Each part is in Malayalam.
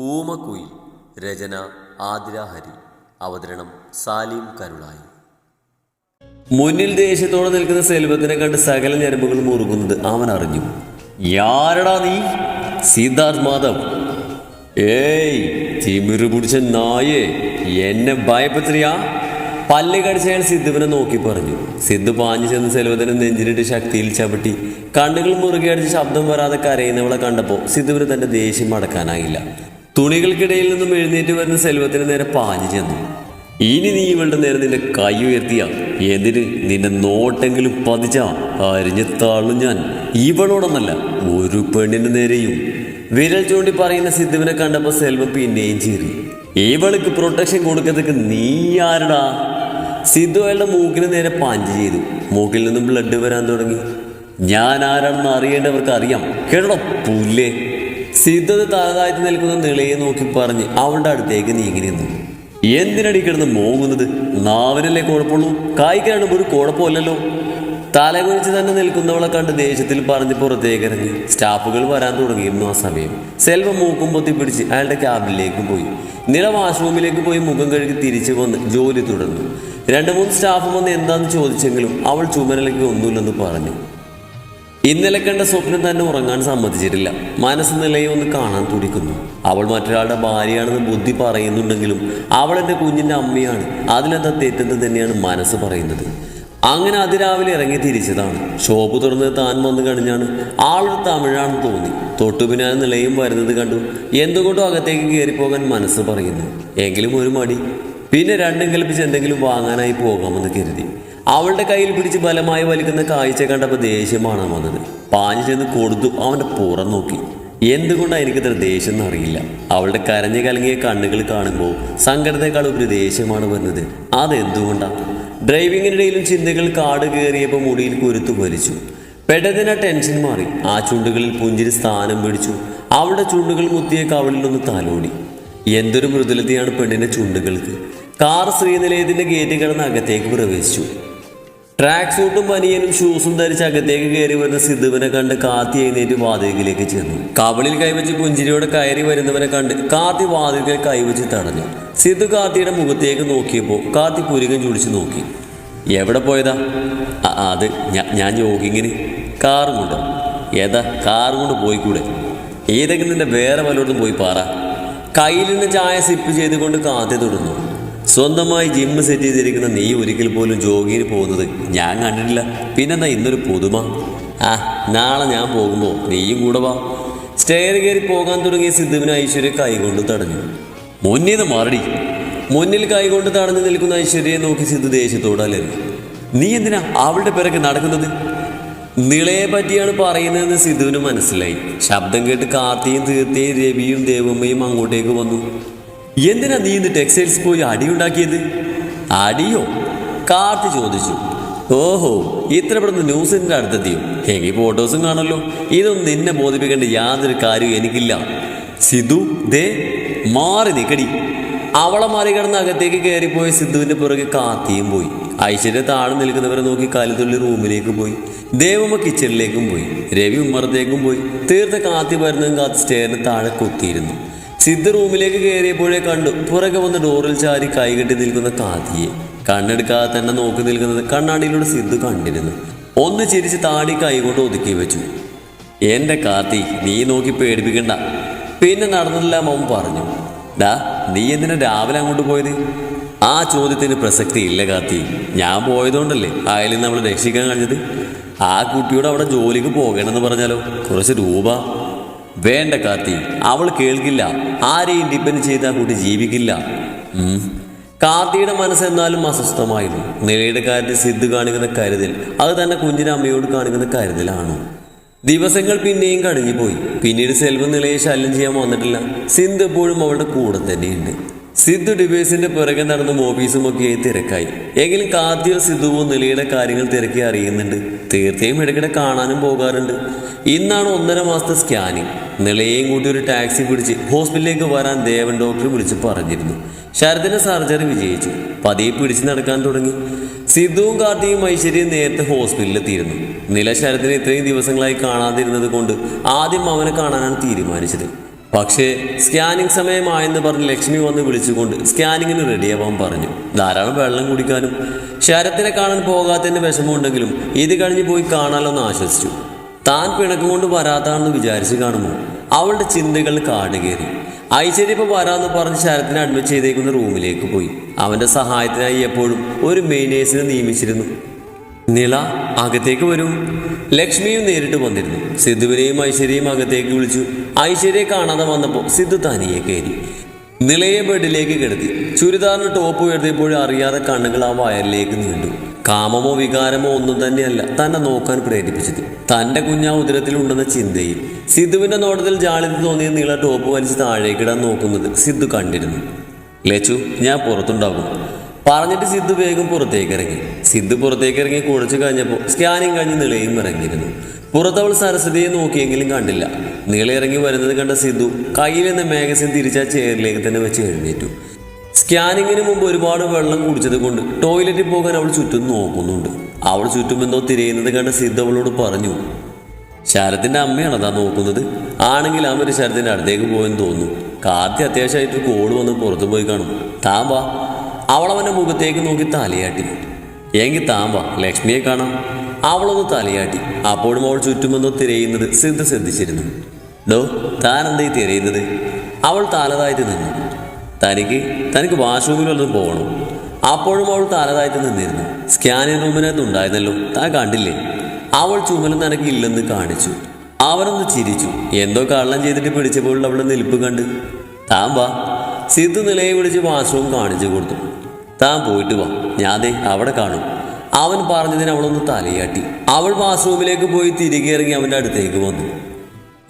ഊമക്കുയിൽ രചന ആതിര ഹരി അവതരണം സാലിം കരുളായി. മുന്നിൽ ദേഷ്യത്തോടെ നിൽക്കുന്ന സെൽവത്തിനെ കണ്ട് സകല ഞരമ്പുകൾ മുറുകുന്നത് അവൻ അറിഞ്ഞു. യാരടാ നീ? സിദ്ധാർത്ഥ് മാധവ്. ഏയ് തിമിരു പിടിച്ച നായേ എന്നെ ഭയപ്പെത്രിയാ പല്ല് കടിച്ചയാൾ സിദ്ധുവിനെ നോക്കി പറഞ്ഞു. സിദ്ധു പാഞ്ഞു ചെന്ന് സെൽവത്തിനെ നെഞ്ചിലിട്ട് ശക്തിയിൽ ചവിട്ടി കണ്ണുകൾ മുറുകെ അടിച്ച് ശബ്ദം വരാതെ കരയുന്നവളെ കണ്ടപ്പോൾ സിദ്ധുവിന് തന്റെ ദേഷ്യം അടക്കാനായില്ല. തുണികൾക്കിടയിൽ നിന്നും എഴുന്നേറ്റ് വരുന്ന സെൽവത്തിന് നേരെ പാഞ്ഞു ചെന്നു. ഇനി നീ ഇവളുടെ നേരെ നിന്റെ കൈ ഉയർത്തിയ. എന്തിന്? നിന്റെ നോട്ടെങ്കിലും പതിച്ച. അരിഞ്ഞു താളും ഞാൻ. ഇവളോടൊന്നല്ല ഒരു പെണ്ണിന്റെ നേരെയും. വിരൽ ചൂണ്ടി പറയുന്ന സിദ്ധുവിനെ കണ്ടപ്പോൾ സെൽവം പിന്നെയും ചീറി. ഇവൾക്ക് പ്രൊട്ടക്ഷൻ കൊടുക്കത്തേക്ക് നീ ആരടാ? സിദ്ധു അയാളുടെ മൂക്കിന് നേരെ പഞ്ച് ചെയ്തു. മൂക്കിൽ നിന്നും ബ്ലഡ് വരാൻ തുടങ്ങി. ഞാൻ ആരാണെന്ന് അറിയേണ്ടവർക്ക് അറിയാം കേട്ടോ പുല്ലേ? സിദ്ധു താഴ്ത്താഴ്ത്തി നിൽക്കുന്ന നിളയെ നോക്കി പറഞ്ഞ് അവളുടെ അടുത്തേക്ക് നീങ്ങി നിന്നു. എന്തിനടി കിടന്ന് മോങ്ങുന്നത്? നാവിനല്ലേ കുഴപ്പമുള്ളൂ? കായ്ക്കാണ് ഒരു കുഴപ്പമില്ലല്ലോ. തലകുനിച്ച് തന്നെ നിൽക്കുന്നവളെ കണ്ട് ദേഷ്യത്തിൽ പറഞ്ഞ് പുറത്തേക്ക് ഇറങ്ങി സ്റ്റാഫുകൾ വരാൻ തുടങ്ങിയിരുന്നു ആ സമയം. സെൽവം മൂക്കും പൊത്തി പിടിച്ച് അയാളുടെ ക്യാബിനിലേക്ക് പോയി. നില വാഷ്റൂമിലേക്ക് പോയി മുഖം കഴുകി തിരിച്ചു വന്ന് ജോലി തുടർന്നു. രണ്ട് മൂന്ന് സ്റ്റാഫ് വന്ന് എന്താന്ന് ചോദിച്ചെങ്കിലും അവൾ ചുമരലേക്ക് ഒന്നുമില്ലെന്ന് പറഞ്ഞു. ഇന്നലെ കണ്ട സ്വപ്നം തന്നെ ഉറങ്ങാൻ സമ്മതിച്ചിട്ടില്ല. മനസ്സ് നിലയെ ഒന്ന് കാണാൻ തുടിക്കുന്നു. അവൾ മറ്റൊരാളുടെ ഭാര്യയാണെന്ന് ബുദ്ധി പറയുന്നുണ്ടെങ്കിലും അവൾ എന്റെ കുഞ്ഞിന്റെ അമ്മയാണ്. അതിലെന്താ തെറ്റെന്ന് തന്നെയാണ് മനസ്സ് പറയുന്നത്. അങ്ങനെ അതിരാവിലെ ഇറങ്ങി തിരിച്ചതാണ്. ഷോപ്പ് തുറന്ന് താൻ വന്നു കഴിഞ്ഞാണ് ആളൊരു തമിഴാണെന്ന് തോന്നി. തൊട്ടുപിന്നാലെ നിലയും വരുന്നത് കണ്ടു എന്തുകൊണ്ടും അകത്തേക്ക് കയറിപ്പോകാൻ മനസ്സ് പറയുന്നു. എങ്കിലും ഒരു മടി. പിന്നെ രണ്ടും കൽപ്പിച്ച് എന്തെങ്കിലും വാങ്ങാനായി പോകാമെന്ന് കരുതി. അവളുടെ കയ്യിൽ പിടിച്ച് ബലമായി വലിക്കുന്ന കാഴ്ച കണ്ടപ്പോൾ ദേഷ്യമാണ് വന്നത്. പാഞ്ഞു ചെന്ന് കൊടുത്തു അവന്റെ പുറം നോക്കി. എന്തുകൊണ്ടാണ് എനിക്കിത്ര ദേഷ്യം എന്നറിയില്ല. അവളുടെ കരഞ്ഞു കലങ്ങിയ കണ്ണുകൾ കാണുമ്പോൾ സങ്കടത്തെക്കാൾ ഒരു ദേഷ്യമാണ് വരുന്നത്. അതെന്തുകൊണ്ടാണ് ഡ്രൈവിങ്ങിനിടയിലും ചിന്തകൾ കാട് കയറിയപ്പോൾ മുടിയിൽ കുരുത്തു വലിച്ചു. പെട്ടെന്ന് ടെൻഷൻ മാറി. ആ ചുണ്ടുകളിൽ പുഞ്ചിരി സ്ഥാനം പിടിച്ചു. അവളുടെ ചുണ്ടുകൾ മുത്തിയ കവളിലൊന്ന് തലോടി. എന്തൊരു മൃദുലതയാണ് പെണ്ണിന്റെ ചുണ്ടുകൾക്ക്. കാർ ശ്രീനിലയത്തിന്റെ ഗേറ്റ് കടന്ന് അകത്തേക്ക് പ്രവേശിച്ചു. ട്രാക്ക് സൂട്ടും പനിയനും ഷൂസും ധരിച്ച് അകത്തേക്ക് കയറി വരുന്ന സിദ്ധുവിനെ കണ്ട് കാത്തി എഴുന്നേറ്റ് വാതിലിലേക്ക് ചെന്നു. കവളിൽ കൈവച്ച് പുഞ്ചിരിയോടെ കയറി വരുന്നവനെ കണ്ട് കാത്തി വാതിലിൽ കൈവച്ച് തടഞ്ഞു. സിദ്ധു കാത്തിയുടെ മുഖത്തേക്ക് നോക്കിയപ്പോൾ കാത്തി പുരുകം ചുടിച്ച് നോക്കി. എവിടെ പോയതാ? "അ- അത് ഞാൻ ജോഗിങ്ങിന്. കാറും കൊണ്ട്. ഏതാ? കാറും കൊണ്ട് പോയിക്കൂടെ? ഏതെങ്കിലും നിന്റെ വേറെ വല്ലയിടത്തും പോയി പാറ. കയ്യിൽ നിന്ന് ചായ സിപ്പ് ചെയ്തുകൊണ്ട് കാത്തി തുടർന്നു. സ്വന്തമായി ജിമ്മ് സെറ്റ് ചെയ്തിരിക്കുന്ന നീ ഒരിക്കൽ പോലും ജോഗിന് പോകുന്നത് ഞാൻ കണ്ടിട്ടില്ല. പിന്നെന്താ ഇന്നൊരു പുതുമ? ആ നാളെ ഞാൻ പോകുമ്പോൾ നീയും കൂടെ വാ. സ്റ്റെയർ കയറി പോകാൻ തുടങ്ങിയ സിദ്ധുവിന് ഐശ്വര്യ കൈകൊണ്ട് തടഞ്ഞു. നിന്ന് മാറടി. മുന്നിൽ കൈകൊണ്ട് തടഞ്ഞു നിൽക്കുന്ന ഐശ്വര്യയെ നോക്കി സിദ്ധു ദേഷ്യത്തോട് നീ എന്തിനാ അവളുടെ പിറകെ നടക്കുന്നത്? നിളയെ പറ്റിയാണ് പറയുന്നതെന്ന് സിദ്ധുവിന് മനസ്സിലായി. ശബ്ദം കേട്ട് കാർത്തിയും തീർത്തയും രവിയും ദേവമ്മയും അങ്ങോട്ടേക്ക് വന്നു. എന്തിനാ നീ ഇന്ന് ടെക്സ്റ്റൈൽസ് പോയി അടിയുണ്ടാക്കിയത് അടിയോ? കാർട്ട് ചോദിച്ചു. ഓഹോ ഇത്ര പെടുന്ന ന്യൂസിന്റെ അടുത്തെത്തിയോ? എങ്കിൽ ഫോട്ടോസും കാണല്ലോ ഇതൊന്നും നിന്നെ ബോധിപ്പിക്കേണ്ട യാതൊരു കാര്യവും എനിക്കില്ല. സിധു ദേ മാറി നിക്കടി. അവളെ മാറി കിടന്ന് അകത്തേക്ക് കയറിപ്പോയ സിദ്ധുവിന്റെ പുറകെ കാത്തിയും പോയി. ഐശ്വര്യ താഴെ നിൽക്കുന്നവരെ നോക്കി കാലുതുള്ളി റൂമിലേക്ക് പോയി. ദേവമ്മ കിച്ചണിലേക്കും പോയി. രവി ഉമ്മറത്തേക്കും പോയി. തീർത്ത കാത്തി വരുന്നതും കാത്ത് സ്റ്റേറിന് താഴെ കുത്തിയിരുന്നു. സിദ്ധ റൂമിലേക്ക് കയറിയപ്പോഴേ കണ്ടു പുറകെ വന്ന് ഡോറിൽ ചാരി കൈകെട്ടി നിൽക്കുന്ന കാതിയെ. കണ്ണെടുക്കാതെ തന്നെ നോക്കി നിൽക്കുന്നത് കണ്ണാടിയിലൂടെ സിദ്ധ കണ്ടിരുന്നു. ഒന്ന് ചിരിച്ച് താടി കൈകൊണ്ട് ഒതുക്കി വെച്ചു. എന്റെ കാത്തി നീ നോക്കി പേടിപ്പിക്കണ്ട. പിന്നെ നടന്നില്ല മോൻ പറഞ്ഞു. ഡാ നീ എന്തിനാ രാവിലെ അങ്ങോട്ട് പോയത്? ആ ചോദ്യത്തിന് പ്രസക്തി ഇല്ല കാത്തി ഞാൻ പോയതുകൊണ്ടല്ലേ അയലിൽ നമ്മൾ രക്ഷിക്കാൻ കഴിഞ്ഞത്? ആ കുട്ടിയോട് അവിടെ ജോലിക്ക് പോകണമെന്ന് പറഞ്ഞാലോ? കുറച്ച് രൂപ. വേണ്ട കാത്തി അവൾ കേൾക്കില്ല. ആരെയും ഡിപ്പെൻഡ് ചെയ്താൽ കൂട്ടി ജീവിക്കില്ല. കാർത്തിയുടെ മനസ്സെന്നാലും അസ്വസ്ഥമായിരുന്നു. നിലയുടെ കാര്യത്തിൽ സിദ്ധു കാണിക്കുന്ന കരുതൽ അത് തന്നെ കുഞ്ഞിന് അമ്മയോട് കാണിക്കുന്ന കരുതലാണ്. ദിവസങ്ങൾ പിന്നെയും കഴിഞ്ഞുപോയി പിന്നീട് സെൽവം നിലയെ ശല്യം ചെയ്യാൻ വന്നിട്ടില്ല. സിന്ധു എപ്പോഴും അവളുടെ കൂടെ തന്നെയുണ്ട്. സിദ്ധു ഡിവൈസിന്റെ പിറകെ നടന്ന ഓഫീസും ഒക്കെ തിരക്കായി. എങ്കിലും കാർത്തിയോ സിദ്ധുവോ നിലയുടെ കാര്യങ്ങൾ തിരക്കി അറിയുന്നുണ്ട്. തീർച്ചയായും ഇടയ്ക്കിടെ കാണാനും പോകാറുണ്ട്. ഇന്നാണ് ഒന്നര മാസത്തെ സ്കാനിങ്. നിലയെയും കൂട്ടി ഒരു ടാക്സി പിടിച്ച് ഹോസ്പിറ്റലിലേക്ക് വരാൻ ദേവൻ ഡോക്ടർ വിളിച്ച് പറഞ്ഞിരുന്നു. ശരദിന്റെ സർജറി വിജയിച്ചു. പതിയെ പിടിച്ച് നടക്കാൻ തുടങ്ങി. സിദ്ധുവും കാർത്തിയും ഐശ്വര്യയും നേരത്തെ ഹോസ്പിറ്റലിലെത്തിയിരുന്നു നില ശരദിനെ ഇത്രയും ദിവസങ്ങളായി കാണാതിരുന്നത് കൊണ്ട് ആദ്യം അവനെ കാണാനാണ് തീരുമാനിച്ചത്. പക്ഷേ സ്കാനിങ് സമയമായെന്ന് പറഞ്ഞ് ലക്ഷ്മി വന്ന് വിളിച്ചുകൊണ്ട് സ്കാനിങ്ങിന് റെഡിയാവാൻ പറഞ്ഞു. ധാരാളം വെള്ളം കുടിക്കാനും ശരത്തിനെ കാണാൻ പോകാത്തതിന് വിഷമമുണ്ടെങ്കിലും ഇത് കഴിഞ്ഞ് പോയി കാണാലോന്ന് ആശ്വസിച്ചു. താൻ പിണക്കം കൊണ്ട് വരാത്താണെന്ന് വിചാരിച്ച് കാണുമോ? അവളുടെ ചിന്തകൾ കാടുകയറി ഐശ്വര്യ ഇപ്പൊ വരാമെന്ന് പറഞ്ഞ് ശരത്തിനെ അഡ്മിറ്റ് ചെയ്തേക്കുന്ന റൂമിലേക്ക് പോയി. അവന്റെ സഹായത്തിനായി എപ്പോഴും ഒരു മെയിനേഴ്സിനെ നിയമിച്ചിരുന്നു. നിള അകത്തേക്ക് വരും. ലക്ഷ്മിയും നേരിട്ട് വന്നിരുന്നു. സിദ്ധുവിനെയും ഐശ്വര്യയും അകത്തേക്ക് വിളിച്ചു. ഐശ്വര്യയെ കാണാതെ വന്നപ്പോൾ സിദ്ധു തനിയെ കയറി. നിളയെ ബെഡിലേക്ക് കിടത്തി. ചുരിദാറിന് ടോപ്പ് ഉയർത്തിയപ്പോഴും അറിയാതെ കണ്ണുകൾ ആ വയറിലേക്ക് നീണ്ടു. കാമമോ വികാരമോ ഒന്നും തന്നെയല്ല തന്നെ നോക്കാൻ പ്രേരിപ്പിച്ചത്. തന്റെ കുഞ്ഞാ ഉദരത്തിൽ ഉണ്ടെന്ന ചിന്തയിൽ സിദ്ധുവിന്റെ നോട്ടത്തിൽ ജാളിത് തോന്നിയ നീള ടോപ്പ് വലിച്ച് താഴേക്കിടാൻ നോക്കുന്നത് സിദ്ധു കണ്ടിരുന്നു. ലച്ചു ഞാൻ പുറത്തുണ്ടാകും. പറഞ്ഞിട്ട് സിദ്ധു വേഗം പുറത്തേക്ക് ഇറങ്ങി. സിദ്ധു പുറത്തേക്ക് ഇറങ്ങി കുഴച്ചു കഴിഞ്ഞപ്പോൾ സ്കാനിങ് കഴിഞ്ഞ് നിളയും ഇറങ്ങിയിരുന്നു. പുറത്തവൾ സരസ്വതിയെ നോക്കിയെങ്കിലും കണ്ടില്ല. നീളയിറങ്ങി വരുന്നത് കണ്ട സിദ്ധു കയ്യിൽ നിന്ന് മാഗസിൻ തിരിച്ച ചെയറിലേക്ക് തന്നെ വെച്ച് എഴുന്നേറ്റു. സ്കാനിങ്ങിന് മുമ്പ് ഒരുപാട് വെള്ളം കുടിച്ചത് കൊണ്ട് ടോയ്ലറ്റിൽ പോകാൻ അവൾ ചുറ്റും നോക്കുന്നുണ്ട്. അവൾ ചുറ്റും എന്തോ തിരയുന്നത് കണ്ട സിദ്ധ അവളോട് പറഞ്ഞു ശരത്തിന്റെ അമ്മയാണ് അതാ നോക്കുന്നത്. ആണെങ്കിൽ അമ്മ ഒരു ശരത്തിന്റെ അടുത്തേക്ക് പോയെന്ന് തോന്നുന്നു. കാർത്തി അത്യാവശ്യമായിട്ട് കോൾ വന്ന് പുറത്തു പോയി കാണും. വാ. അവളവന്റെ മുഖത്തേക്ക് നോക്കി തലയാട്ടി. എങ്കിൽ വാ ലക്ഷ്മിയെ കാണാം. അവളൊന്ന് തലയാട്ടി. അപ്പോഴും അവൾ ചുറ്റുമെന്നോ തിരയുന്നത് സിദ്ധ ശ്രദ്ധിച്ചിരുന്നു. ഡോ താൻ എന്തായി തിരയുന്നത്? അവൾ തലതായിട്ട് നിന്നു. തനിക്ക് തനിക്ക് വാഷ്റൂമിൽ വല്ലതും പോകണം. അപ്പോഴും അവൾ തലതായിട്ട് നിന്നിരുന്നു. സ്കാനിങ് റൂമിനകത്ത് ഉണ്ടായിരുന്നല്ലോ താൻ കണ്ടില്ലേ? അവൾ ചുമലും നനക്കില്ലെന്ന് കാണിച്ചു. അവനൊന്ന് ചിരിച്ചു. എന്തോ കള്ളം ചെയ്തിട്ട് പിടിച്ചപ്പോൾ അവളുടെ നിൽപ്പ് കണ്ട് താൻ വാ. സിദ്ധു നിലയെ വിളിച്ച് വാഷ്റൂം കാണിച്ചു കൊടുത്തു. താൻ പോയിട്ട് വാ. ദേ അവിടെ കാണും. അവൻ പറഞ്ഞതിന് അവളൊന്ന് തലയാട്ടി. അവൾ വാഷ്റൂമിലേക്ക് പോയി തിരികെ ഇറങ്ങി അവന്റെ അടുത്തേക്ക് വന്നു.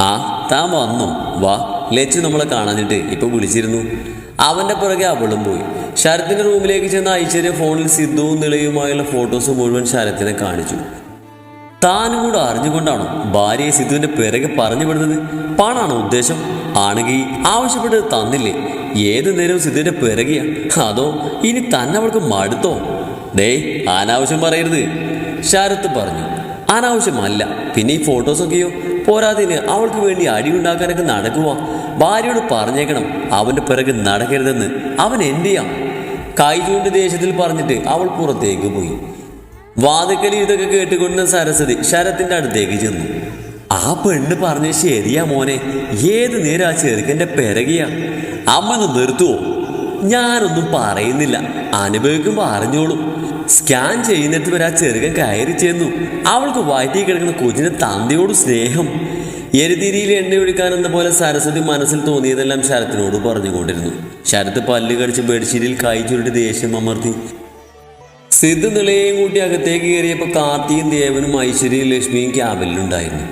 ആ താൻ വന്നോ? വാ. ലച്ചു നമ്മളെ കാണാനിട്ട് ഇപ്പൊ വിളിച്ചിരുന്നു. അവന്റെ പുറകെ അവളും പോയി. ശരത്തിന്റെ റൂമിലേക്ക് ചെന്ന ഐശ്വര്യ ഫോണിൽ സിദ്ധുവും നിളയുമായുള്ള ഫോട്ടോസ് മുഴുവൻ ശരത്തിനെ കാണിച്ചു. താനും കൂടെ അറിഞ്ഞുകൊണ്ടാണോ ഭാര്യയെ സിദ്ധുവിന്റെ പിറകെ പറഞ്ഞു വിടുന്നത്? പണാണോ ഉദ്ദേശം? ആണെങ്കിൽ ആവശ്യപ്പെട്ടത് തന്നില്ലേ? ഏത് നേരവും സിദ്ധുവിന്റെ പിറകെയാ. അതോ ഇനി തന്നെ അവൾക്ക് മടുത്തോ? ദേ അനാവശ്യം പറയരുത്. ശരത്ത് പറഞ്ഞു. അനാവശ്യമല്ല. പിന്നെ ഈ ഫോട്ടോസൊക്കെയോ പോരാതിന് അവൾക്ക് വേണ്ടി അടി ഉണ്ടാക്കാനൊക്കെ നടക്കുവാ. ഭാര്യയോട് പറഞ്ഞേക്കണം അവന്റെ പിറകെ നടക്കരുതെന്ന്. അവൻ എന്റെയാ കൈചൂണ്ട് ദേശത്തിൽ പറഞ്ഞിട്ട് അവൾ പുറത്തേക്ക് പോയി. വാതക്കലി ഇതൊക്കെ കേട്ടുകൊണ്ട് സരസ്വതി ശരത്തിന്റെ അടുത്തേക്ക് ചെന്നു. ആ പെണ്ണ് പറഞ്ഞ ശരിയാ മോനെ. ഏത് നേരം ആ ചെറുക്കന്റെ പിറകെയാ? അമ്മ ഒന്ന് നിർത്തുവോ? ഞാനൊന്നും പറയുന്നില്ല. അനുഭവിക്കുമ്പോൾ അറിഞ്ഞോളും. സ്കാൻ ചെയ്യുന്നിടത്ത് വരെ ആ ചെറുക്കൻ കയറി ചെന്നു. അവൾക്ക് വയറ്റി കിടക്കുന്ന കൊച്ചിന്റെ തന്തയോട് സ്നേഹം. എരുതിരിയിൽ എണ്ണ ഒഴിക്കാനെന്ന പോലെ സരസ്വതി മനസ്സിൽ തോന്നിയതെല്ലാം ശരത്തിനോട് പറഞ്ഞുകൊണ്ടിരുന്നു. ശരത്ത് പല്ല് കടിച്ച് ബെഡ്ഷീറ്റിൽ കൈ ചുരുട്ടി ദേഷ്യം അമർത്തി. സിദ്ധു നിളയെയും കൂട്ടി അകത്തേക്ക് കയറിയപ്പോൾ കാർത്തിയും ദേവനും ഐശ്വര്യയും ലക്ഷ്മിയും ക്യാബിലുണ്ടായിരുന്നു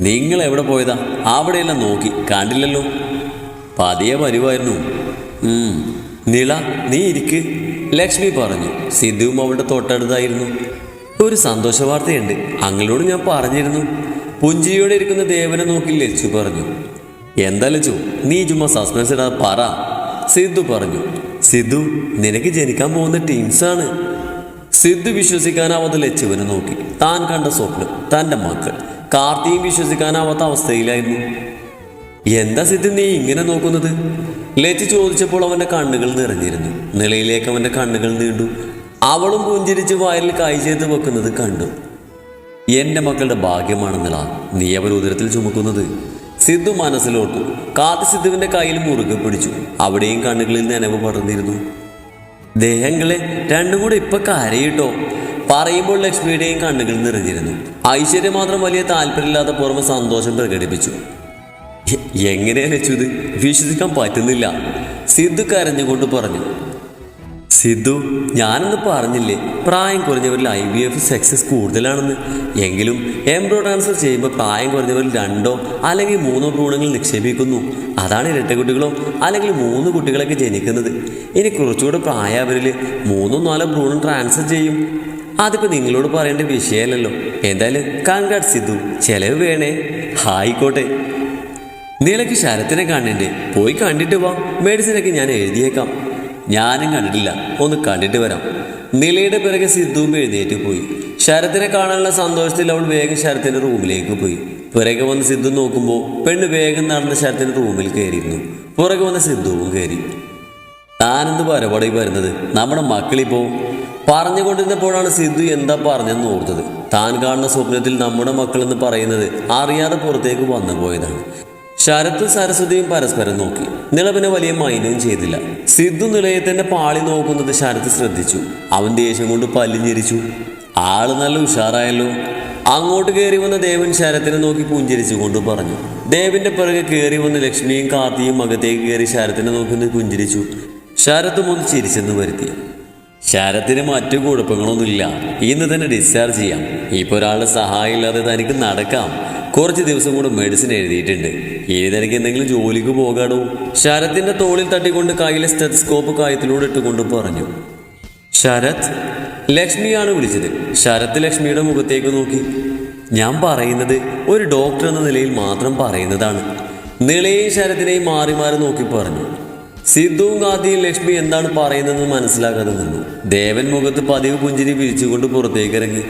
നിങ്ങൾ എവിടെ പോയതാ? അവിടെയെല്ലാം നോക്കി. കണ്ടില്ലല്ലോ. പതിയെ വരുമായിരുന്നു നിള നീ ഇരിക്ക്. ലക്ഷ്മി പറഞ്ഞു. സിദ്ധുവും അവളുടെ തൊട്ടടുത്തായിരുന്നു. ഒരു സന്തോഷ വാർത്തയുണ്ട് അങ്ങളോട് ഞാൻ പറഞ്ഞിരുന്നു. പുഞ്ചിരിയോടെ ഇരിക്കുന്ന ദേവനെ നോക്കി ലച്ചു പറഞ്ഞു എന്താ ലച്ചു? നീ ചുമ്മാ സസ്പെൻസ് ഇടാ പറ. സിദ്ധു പറഞ്ഞു സിദ്ധു നിനക്ക് ജനിക്കാൻ പോകുന്ന ടീംസാണ് സിദ്ധു വിശ്വസിക്കാനാവാത്ത ലച്ചുവിനെ നോക്കി. താൻ കണ്ട സ്വപ്നം തന്റെ മക്കൾ. കാർത്തിയും വിശ്വസിക്കാനാവാത്ത അവസ്ഥയിലായിരുന്നു. എന്താ സിദ്ധു നീ ഇങ്ങനെ നോക്കുന്നത്? ലച്ചു ചോദിച്ചപ്പോൾ അവന്റെ കണ്ണുകൾ നിറഞ്ഞിരുന്നു. നിലയിലേക്ക് അവന്റെ കണ്ണുകൾ നീണ്ടു. അവളും പുഞ്ചിരിച്ച് വയലിൽ കൈ ചെയ്ത് വെക്കുന്നത് കണ്ടു. എന്റെ മക്കളുടെ ഭാഗ്യമാണെന്നല്ല നീ അവർ ഉദരത്തിൽ ചുമക്കുന്നത്. സിദ്ധു മനസ്സിലോട്ടു. കാത്ത് സിദ്ധുവിന്റെ കയ്യിൽ മുറുകെ പിടിച്ചു. അവിടെയും കണ്ണുകളിൽ നനവ് പടർന്നിരുന്നു. ദേഹങ്ങളെ രണ്ടും കൂടെ ഇപ്പൊ കരയിട്ടോ? പറയുമ്പോൾ ലക്ഷ്മിയുടെയും കണ്ണുകൾ നിറഞ്ഞിരുന്നു. ഐശ്വര്യ മാത്രം വലിയ താല്പര്യമില്ലാത്ത പുറമെ സന്തോഷം പ്രകടിപ്പിച്ചു. എങ്ങനെയാണ് എങ്ങനെയാ ലച്ചു ഇത്? വിശ്വസിക്കാൻ പറ്റുന്നില്ല. സിദ്ധു കരഞ്ഞുകൊണ്ട് പറഞ്ഞു. സിദ്ധു ഞാനൊന്ന് പറഞ്ഞില്ലേ? പ്രായം കുറഞ്ഞവരിൽ ഐ വി എഫ് സക്സസ് കൂടുതലാണെന്ന്. എങ്കിലും എംബ്രോ ട്രാൻസ്ഫർ ചെയ്യുമ്പോൾ പ്രായം കുറഞ്ഞവരിൽ രണ്ടോ അല്ലെങ്കിൽ മൂന്നോ ഭ്രൂണങ്ങൾ നിക്ഷേപിക്കുന്നു. അതാണ് ഇരട്ടക്കുട്ടികളോ അല്ലെങ്കിൽ മൂന്ന് കുട്ടികളൊക്കെ ജനിക്കുന്നത്. ഇനി കുറച്ചുകൂടെ പ്രായവരിൽ മൂന്നോ നാലോ ഭ്രൂണം ട്രാൻസ്ഫർ ചെയ്യും. അതിപ്പോൾ നിങ്ങളോട് പറയേണ്ട വിഷയമല്ലല്ലോ. എന്തായാലും കൺഗ്രാറ്റ് സിദ്ധു. ചെലവ് വേണേ. ആയിക്കോട്ടെ. നിനക്ക് ശരത്തിനെ കാണണ്ടേ പോയി കണ്ടിട്ട് വാ. മെഡിസിനൊക്കെ ഞാൻ എഴുതിയേക്കാം. ഞാനും കണ്ടിട്ടില്ല. ഒന്ന് കണ്ടിട്ട് വരാം. നിലയുടെ പിറകെ സിദ്ധുവും എഴുന്നേറ്റ് പോയി. ശരത്തിനെ കാണാനുള്ള സന്തോഷത്തിൽ അവൾ വേഗം ശരത്തിന്റെ റൂമിലേക്ക് പോയി. പുറകെ വന്ന് സിദ്ധു നോക്കുമ്പോൾ പെണ്ണ് വേഗം നടന്ന ശരത്തിന്റെ റൂമിൽ കയറിയിരുന്നു. പുറകെ വന്ന സിദ്ധുവും കയറി. താനെന്ത് പരപാടി വരുന്നത്? നമ്മുടെ മക്കളിപ്പോ? പറഞ്ഞുകൊണ്ടിരുന്നപ്പോഴാണ് സിദ്ധു എന്താ പറഞ്ഞെന്ന് ഓർത്തത്. താൻ കാണുന്ന സ്വപ്നത്തിൽ നമ്മുടെ മക്കളെന്ന് പറയുന്നത് അറിയാതെ പുറത്തേക്ക് വന്നു പോയതാണ് ശരത്തും സരസ്വതിയും പരസ്പരം നോക്കി. നിളവിനെ വലിയ മൈനവും ചെയ്തില്ല. സിദ്ധു നിളയത്തിന്റെ പാളി നോക്കുന്നത് ശരത്ത് ശ്രദ്ധിച്ചു. അവൻ ദേഷ്യം കൊണ്ട് പല്ലിഞ്ഞിരിച്ചു ആൾ നല്ല ഉഷാറായല്ലോ. അങ്ങോട്ട് കയറി വന്ന ദേവൻ ശരത്തിനെ നോക്കി പുഞ്ചിരിച്ചുകൊണ്ട് പറഞ്ഞു. ദേവിന്റെ പിറകെ കയറി വന്ന ലക്ഷ്മിയും കാർത്തിയും അകത്തേക്ക് കയറി ശരത്തിനെ നോക്കി പുഞ്ചിരിച്ചു. ശരത്തും ഒന്ന് ചിരിച്ചെന്ന് വരുത്തി. ശരത്തിന് മറ്റു കുഴപ്പങ്ങളൊന്നുമില്ല ഇന്ന് തന്നെ ഡിസ്ചാർജ് ചെയ്യാം. ഇപ്പൊ ഒരാളുടെ സഹായം ഇല്ലാതെ തനിക്ക് നടക്കാം. കുറച്ച് ദിവസം കൂടെ മെഡിസിൻ എഴുതിയിട്ടുണ്ട്. ഇനി തനിക്ക് എന്തെങ്കിലും ജോലിക്ക് പോകാടോ? ശരത്തിന്റെ തോളിൽ തട്ടിക്കൊണ്ട് കയ്യിലെ സ്റ്റെത്സ്കോപ്പ് കായത്തിലൂടെ ഇട്ടുകൊണ്ട് പറഞ്ഞു. ശരത് ലക്ഷ്മിയാണ് വിളിച്ചത്. ശരത് ലക്ഷ്മിയുടെ മുഖത്തേക്ക് നോക്കി. ഞാൻ പറയുന്നത് ഒരു ഡോക്ടർ എന്ന നിലയിൽ മാത്രം പറയുന്നതാണ്. നിളയെയും ശരത്തിനെയും മാറി മാറി നോക്കി പറഞ്ഞു. സിദ്ധുവും ഗാന്ധിയും ലക്ഷ്മി എന്താണ് പറയുന്നതെന്ന് മനസ്സിലാക്കാതെ നിന്നു ദേവൻ മുഖത്ത് പതിവ് പുഞ്ചിരി പിരിച്ചുകൊണ്ട് പുറത്തേക്ക് ഇറങ്ങി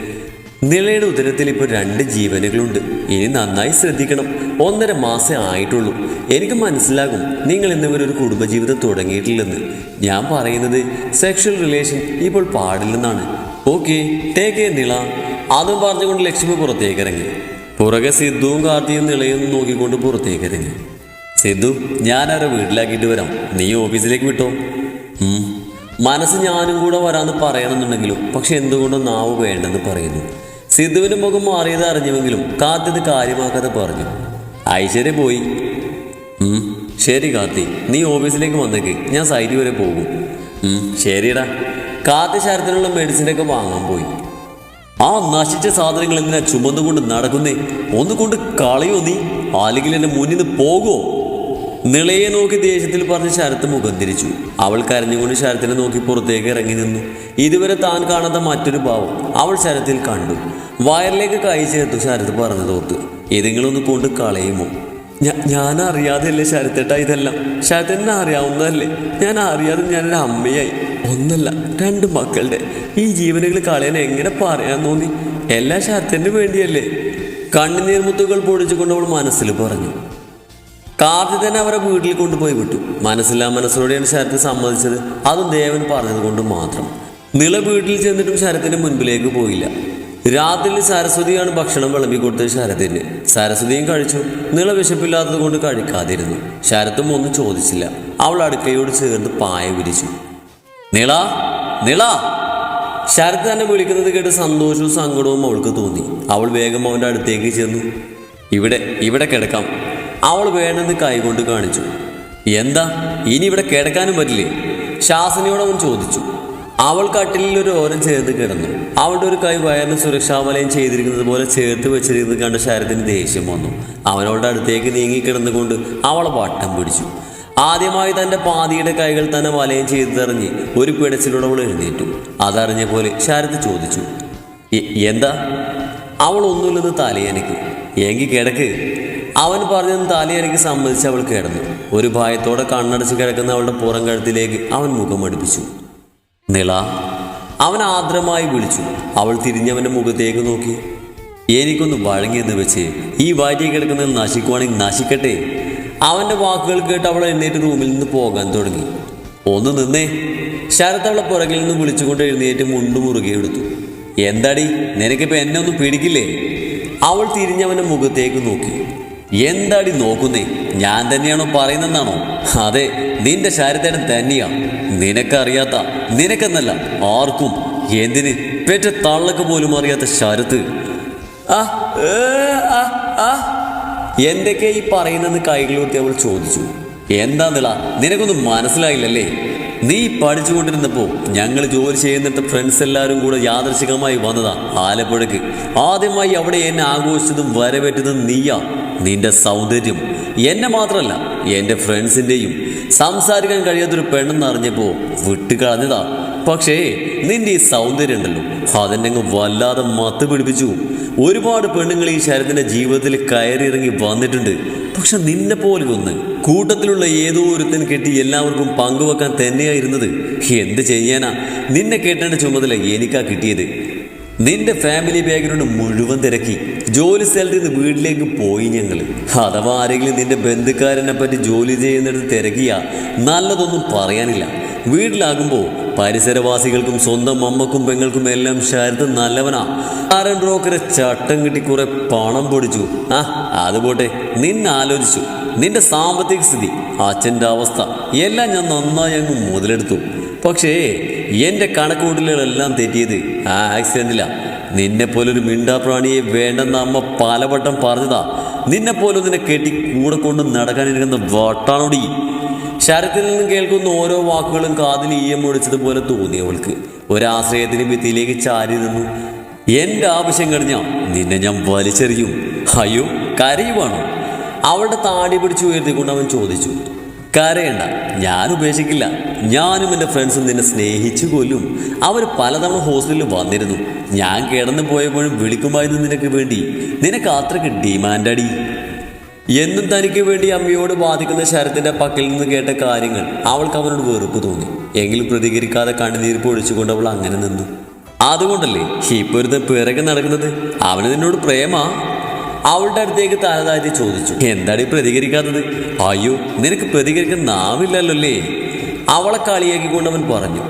നിളയുടെ ഉദരത്തിൽ ഇപ്പോൾ രണ്ട് ജീവനുകളുണ്ട്. ഇനി നന്നായി ശ്രദ്ധിക്കണം. ഒന്നര മാസേ ആയിട്ടുള്ളൂ. എനിക്ക് മനസ്സിലാകും നിങ്ങൾ ഇന്നിവർ ഒരു കുടുംബജീവിതം തുടങ്ങിയിട്ടില്ലെന്ന്. ഞാൻ പറയുന്നത് സെക്ഷൽ റിലേഷൻ ഇപ്പോൾ പാടില്ലെന്നാണ്. Okay take a Nila. അതും പറഞ്ഞുകൊണ്ട് ലക്ഷ്മി പുറത്തേക്ക് ഇറങ്ങി പുറകെ സിദ്ധുവും കാർത്തിയും നിളയും നോക്കിക്കൊണ്ട് പുറത്തേക്ക് ഇറങ്ങി സിദ്ധു ഞാൻ അവരെ വീട്ടിലാക്കിയിട്ട് വരാം. നീ ഓഫീസിലേക്ക് വിട്ടോ. മനസ്സ് ഞാനും കൂടെ വരാമെന്ന് പറയണമെന്നുണ്ടെങ്കിലും പക്ഷെ എന്തുകൊണ്ടും നാവ് വേണ്ടെന്ന് പറയുന്നു. സിദ്ധുവിന് മുഖം മാറിയത് അറിഞ്ഞുവെങ്കിലും കാത്തിത് കാര്യമാക്കാതെ പറഞ്ഞു. ഐശ്വര്യ പോയി. ശരി കാത്തി നീ ഓഫീസിലേക്ക് വന്നേക്ക്. ഞാൻ സൈറ്റ് വരെ പോകും. ശരിടാ കാത്തി ശരത്തിനുള്ള മെഡിസിനൊക്കെ വാങ്ങാൻ പോയി. ആ നശിച്ച സാധനങ്ങൾ എന്തിനാ ചുമന്നുകൊണ്ട് നടക്കുന്നേ? ഒന്നുകൊണ്ട് കളയോ നീ? അല്ലെങ്കിൽ എന്റെ മുന്നിൽ നിന്ന് പോകുമോ നിളയെ നോക്കി ദേഷ്യത്തിൽ പറഞ്ഞ് ശരത്ത് മുഖം തിരിച്ചു. അവൾ കരഞ്ഞുകൊണ്ട് ശരത്തിനെ നോക്കി പുറത്തേക്ക് ഇറങ്ങി നിന്നു. ഇതുവരെ താൻ കാണാത്ത മറ്റൊരു ഭാവം അവൾ ശരത്തിൽ കണ്ടു. വയറിലേക്ക് കൈ ചേർത്തു ശരത്ത് പറഞ്ഞതോർത്ത്. ഏതെങ്കിലൊന്ന് കൊണ്ട് കളയുമോ? ഞാൻ അറിയാതെയല്ലേ ശരത്തേട്ട ഇതെല്ലാം. ശരത്തെ അറിയാവുന്നതല്ലേ. ഞാൻ അറിയാതെ ഞാനൊരു അമ്മയായി. ഒന്നല്ല രണ്ട് മക്കളുടെ. ഈ ജീവനുകൾ കളയാൻ എങ്ങനെ പറയാൻ തോന്നി? എല്ലാ ശരത്തിന് വേണ്ടിയല്ലേ. കണ്ണുനീർമുത്തുകൾ പൊടിച്ചുകൊണ്ട് അവൾ മനസ്സിൽ പറഞ്ഞു. കാർത്തി തന്നെ അവരെ വീട്ടിൽ കൊണ്ടുപോയി വിട്ടു. മനസ്സില്ലാ മനസ്സിലൂടെയാണ് ശരത്ത് സമ്മതിച്ചത്. അതും ദേവൻ പറഞ്ഞത് കൊണ്ട് മാത്രം. നിള വീട്ടിൽ ചെന്നിട്ടും ശരത്തിന്റെ മുൻപിലേക്ക് പോയില്ല. രാത്രിയിൽ സരസ്വതിയാണ് ഭക്ഷണം വിളമ്പി കൊടുത്തത് ശരത്തിന്. സരസ്വതിയും കഴിച്ചു. നിള വിശപ്പില്ലാത്തത് കൊണ്ട് കഴിക്കാതിരുന്നു. ശരത്തും ഒന്നും ചോദിച്ചില്ല. അവൾ അടുക്കളയോട് ചേർന്ന് പായ വിരിച്ചു. നിള നിള. ശരത് തന്നെ വിളിക്കുന്നത് കേട്ട് സന്തോഷവും സങ്കടവും അവൾക്ക് തോന്നി. അവൾ വേഗം അവന്റെ അടുത്തേക്ക് ചെന്നു. ഇവിടെ ഇവിടെ കിടക്കാം. അവൾ വേണമെന്ന് കൈകൊണ്ട് കാണിച്ചു. എന്താ? ഇനി ഇവിടെ കിടക്കാനും പറ്റില്ലേ? ശാസനയോട് അവൻ ചോദിച്ചു. അവൾ കട്ടിലിൽ ഒരു ഓരം ചേർത്ത് കിടന്നു. അവളുടെ ഒരു കൈ വയറിന് സുരക്ഷാ വലയം ചെയ്തിരിക്കുന്നത് പോലെ ചേർത്ത് വെച്ചിരിക്കുന്നത് കണ്ട ശരത്തിന് ദേഷ്യം വന്നു. അവനവളുടെ അടുത്തേക്ക് നീങ്ങി കിടന്നുകൊണ്ട് അവളെ വട്ടം പിടിച്ചു. ആദ്യമായി തന്റെ പാതിയുടെ കൈകൾ തന്നെ വലയം ചെയ്തെറിഞ്ഞ് ഒരു പിടച്ചിലൂടെ അവൾ എഴുന്നേറ്റു. അതറിഞ്ഞ പോലെ ശരത് ചോദിച്ചു എന്താ? അവൾ ഒന്നുമില്ലെന്ന് തലയനക്ക് എങ്കിൽ കിടക്ക്. അവൻ പറഞ്ഞതും തലയനക്ക് സമ്മതിച്ച് അവൾ കിടന്നു. ഒരു ഭയത്തോടെ കണ്ണടച്ച് കിടക്കുന്ന അവളുടെ പുറം കഴുത്തിലേക്ക് അവൻ മുഖം അടുപ്പിച്ചു. നിള അവൻ ആദ്രമായി വിളിച്ചു. അവൾ തിരിഞ്ഞവന്റെ മുഖത്തേക്ക് നോക്കി. എനിക്കൊന്ന് വഴങ്ങിയെന്ന് വെച്ച്. ഈ വാറ്റി കിടക്കുന്നത് നശിക്കുവാണെങ്കിൽ നശിക്കട്ടെ. അവന്റെ വാക്കുകൾ കേട്ട് അവൾ എഴുന്നേറ്റ് റൂമിൽ നിന്ന് പോകാൻ തുടങ്ങി. ഒന്ന് നിന്നേ. ശരത്ത് അവളെ പുറകിൽ നിന്ന് വിളിച്ചുകൊണ്ട് എഴുന്നേറ്റ് മുണ്ടു മുറുകെ എടുത്തു. എന്താടി? നിനക്കിപ്പോൾ എന്നെ ഒന്നും പിടിക്കില്ലേ? അവൾ തിരിഞ്ഞവന്റെ മുഖത്തേക്ക് നോക്കി. എന്താടി നോക്കുന്നേ? ഞാൻ തന്നെയാണോ പറയുന്നതെന്നാണോ? അതെ നിന്റെ ശാരത്തേടൻ തന്നെയാ. നിനക്കറിയാത്ത നിനക്കെന്നല്ല ആർക്കും എന്തിന് പെറ്റ തള്ളക്ക് പോലും അറിയാത്ത ശരത്ത് ആ. ഈ പറയുന്നെന്ന് കൈകളൂർത്തി അവൾ ചോദിച്ചു. എന്താന്നിള നിനക്കൊന്നും മനസ്സിലായില്ലല്ലേ? നീ പഠിച്ചുകൊണ്ടിരുന്നപ്പോ ഞങ്ങൾ ജോലി ചെയ്യുന്നിട്ട് ഫ്രണ്ട്സ് എല്ലാവരും കൂടെ യാദർശികമായി വന്നതാ ആലപ്പുഴക്ക്. ആദ്യമായി അവിടെ എന്നെ ആഘോഷിച്ചതും വരവേറ്റതും നീയാ. നിന്റെ സൗന്ദര്യം എന്നെ മാത്രമല്ല എന്റെ ഫ്രണ്ട്സിന്റെയും സംസാരിക്കാൻ കഴിയാത്തൊരു പെണ്ണെന്ന് അറിഞ്ഞപ്പോൾ വിട്ടുകളഞ്ഞതാ. പക്ഷേ നിന്റെ ഈ സൗന്ദര്യം ഉണ്ടല്ലോ അതെന്നെ വല്ലാതെ മത്ത് പിടിപ്പിച്ചു. ഒരുപാട് പെണ്ണുങ്ങൾ ഈ ശരത്തിന്റെ ജീവിതത്തിൽ കയറിയിറങ്ങി വന്നിട്ടുണ്ട്. പക്ഷെ നിന്നെ പോലെ ഒന്ന് കൂട്ടത്തിലുള്ള ഏതോ ഒരുത്തൻ കെട്ടി എല്ലാവർക്കും പങ്കുവെക്കാൻ തന്നെയായിരുന്നത് എന്ത് ചെയ്യാനാ? നിന്നെ കേട്ടേണ്ട ചുമതല എനിക്കാ കിട്ടിയത്. നിന്റെ ഫാമിലി ബാക്ക്ഗ്രൗണ്ട് മുഴുവൻ തിരക്കി. ജോലി സ്ഥലത്ത് നിന്ന് വീട്ടിലേക്ക് പോയി ഞങ്ങൾ അഥവാ ആരെങ്കിലും നിന്റെ ബന്ധുക്കാരനെ പറ്റി ജോലി ചെയ്യുന്നിടത്ത് തിരക്കിയ നല്ലതൊന്നും പറയാനില്ല. വീട്ടിലാകുമ്പോൾ പരിസരവാസികൾക്കും സ്വന്തം അമ്മക്കും പെങ്ങൾക്കും എല്ലാം ശരത് നല്ലവനാ. ആരൻ ബ്രോക്കറെ ചട്ടം കിട്ടി കുറെ പണം പൊടിച്ചു. ആ അതുപോട്ടെ നിന്നെ ആലോചിച്ചു. നിന്റെ സാമ്പത്തിക സ്ഥിതി അച്ഛന്റെ അവസ്ഥ എല്ലാം ഞാൻ നന്നായി അങ്ങ് മുതലെടുത്തു. പക്ഷേ എന്റെ കണക്കുകൂട്ടലുകളെല്ലാം തെറ്റിയത്. ആ ആക്സിഡന്റിലാണ് നിന്നെ പോലൊരു മിണ്ടാപ്രാണിയെ വേണ്ടെന്ന് അമ്മ പലവട്ടം പറഞ്ഞതാ. നിന്നെ പോലൊന്നിനെ കെട്ടി കൂടെ കൊണ്ട് നടക്കാനിരിക്കുന്ന വട്ടാണോടി. ശരത്തിൽ നിന്നും കേൾക്കുന്ന ഓരോ വാക്കുകളും കാതിൽ ഈയം ഒടിച്ചതുപോലെ തോന്നി അവൾക്ക്. ഒരാശ്രയത്തിന് ഭിത്തിയിലേക്ക് ചാരി നിന്നു. എന്റെ ആവശ്യം കഴിഞ്ഞാൽ നിന്നെ ഞാൻ വലിച്ചെറിയും. അയ്യോ കരയുവാണോ? അവളുടെ താടി പിടിച്ചു ഉയർത്തിക്കൊണ്ട് അവൻ ചോദിച്ചു. കരയണ്ട. ഞാൻ ഉപേക്ഷിക്കില്ല. ഞാനും എന്റെ ഫ്രണ്ട്സും നിന്നെ സ്നേഹിച്ചു കൊല്ലും. അവർ പലതവണ ഹോസ്റ്റലിൽ വന്നിരുന്നു. ഞാൻ കിടന്നു പോയപ്പോഴും വിളിക്കുമായിരുന്നു നിനക്ക് വേണ്ടി. നിനക്ക് അത്രയ്ക്ക് ഡിമാൻഡടി എന്നും തനിക്ക് വേണ്ടി അമ്മയോട് ബാധിക്കുന്ന ശരത്തിന്റെ പക്കൽ നിന്ന് കേട്ട കാര്യങ്ങൾ അവൾക്ക് അവനോട് വെറുപ്പ് തോന്നി. എങ്കിലും പ്രതികരിക്കാതെ കണ്ണുനീർ പൊഴിച്ചുകൊണ്ട് അവൾ അങ്ങനെ നിന്നു. അതുകൊണ്ടല്ലേ ഇപ്പൊ ഒരു പിറകെ നടക്കുന്നത്? അവന് നിന്നോട് പ്രേമാ. അവളുടെ അടുത്തേക്ക് തലതാഴ്ത്തി ചോദിച്ചു എന്താണ് ഈ പ്രതികരിക്കാത്തത്? അയ്യോ നിനക്ക് പ്രതികരിക്കാൻ നാവില്ലല്ലോ അല്ലേ? അവളെ കളിയാക്കിക്കൊണ്ട് അവൻ പറഞ്ഞു